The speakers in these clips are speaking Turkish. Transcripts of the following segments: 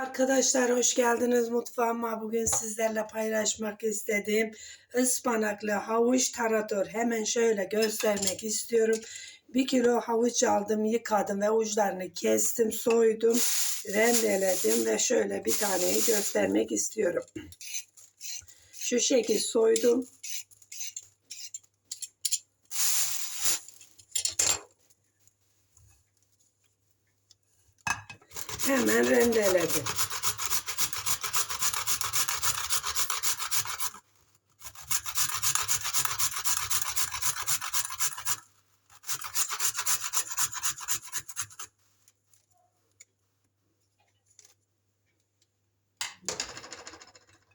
Arkadaşlar hoş geldiniz mutfağıma. Bugün sizlerle paylaşmak istediğim ıspanaklı havuç tarator. Hemen şöyle göstermek istiyorum. Bir kilo havuç aldım, yıkadım ve uçlarını kestim, soydum, rendeledim ve şöyle bir taneyi göstermek istiyorum. Şu şekil soydum. Hemen rendeledim.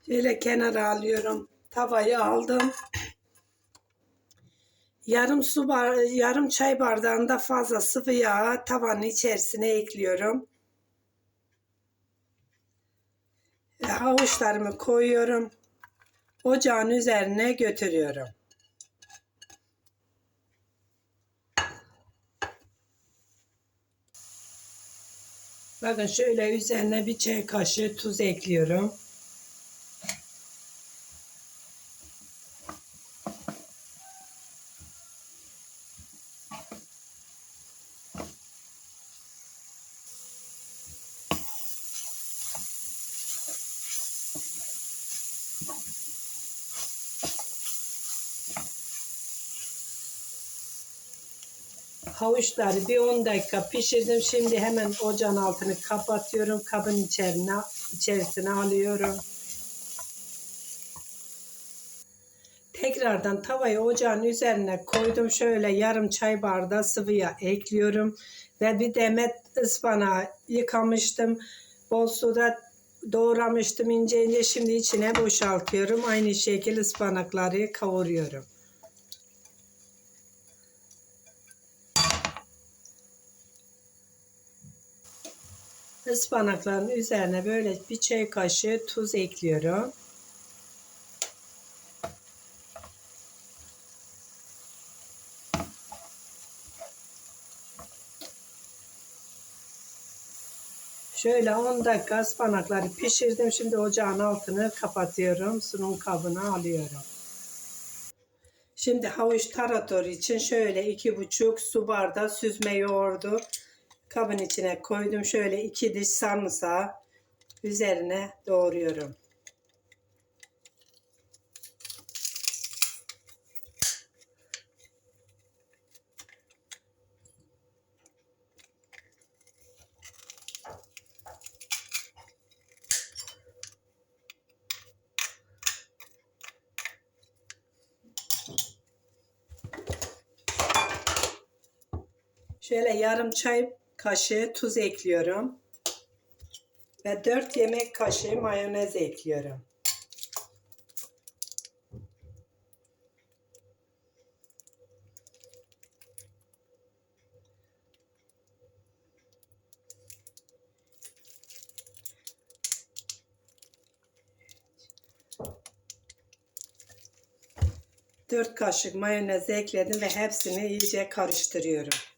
Şöyle kenara alıyorum. Tavayı aldım. Yarım su bar yarım çay bardağında fazla sıvı yağ tavanın içerisine ekliyorum. Ve havuçlarımı koyuyorum. Ocağın üzerine götürüyorum. Bakın şöyle üzerine bir çay kaşığı tuz ekliyorum. Havuçları bir 10 dakika pişirdim. Şimdi hemen ocağın altını kapatıyorum. Kabın içerisine, içerisine alıyorum. Tekrardan tavayı ocağın üzerine koydum. Şöyle yarım çay bardağı sıvı yağ ekliyorum. Ve bir demet ıspanağı yıkamıştım. Bol suda doğramıştım ince ince. Şimdi içine boşaltıyorum. Aynı şekilde ıspanakları kavuruyorum. Ispanakların üzerine böyle bir çay kaşığı tuz ekliyorum. Şöyle 10 dakika ıspanakları pişirdim. Şimdi ocağın altını kapatıyorum. Sunum kabına alıyorum. Şimdi havuç tarator için şöyle iki buçuk su bardağı süzme yoğurdu kabın içine koydum. Şöyle iki diş sarımsağı üzerine doğruyorum. Şöyle yarım çay kaşığı tuz ekliyorum. Ve 4 yemek kaşığı mayonez ekliyorum. Dört kaşık mayonez ekledim ve hepsini iyice karıştırıyorum.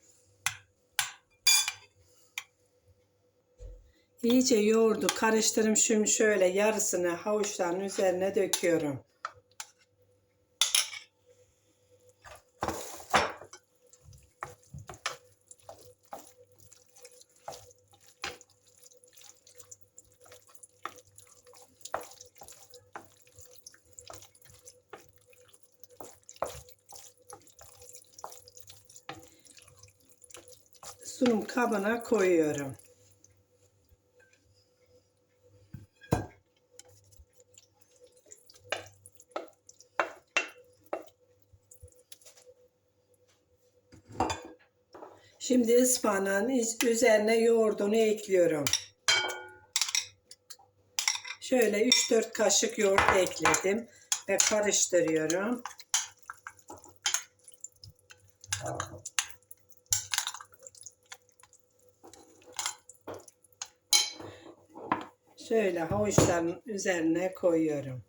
İyice yoğurdu karıştırım şimdi şöyle yarısını havuçların üzerine döküyorum. sunum kabına koyuyorum. Şimdi ıspanağın üzerine yoğurdunu ekliyorum. Şöyle 3-4 kaşık yoğurt ekledim ve karıştırıyorum. Şöyle havuçların üzerine koyuyorum.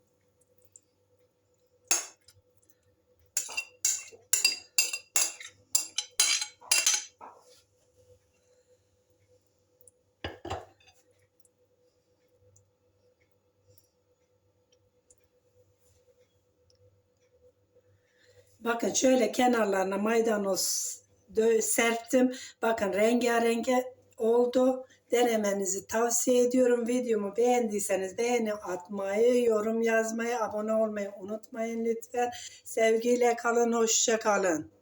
Bakın şöyle kenarlarına maydanoz serptim. Bakın rengarenk oldu. Denemenizi tavsiye ediyorum. Videomu beğendiyseniz beğeni atmayı, yorum yazmayı, abone olmayı unutmayın lütfen. Sevgiyle kalın, hoşça kalın.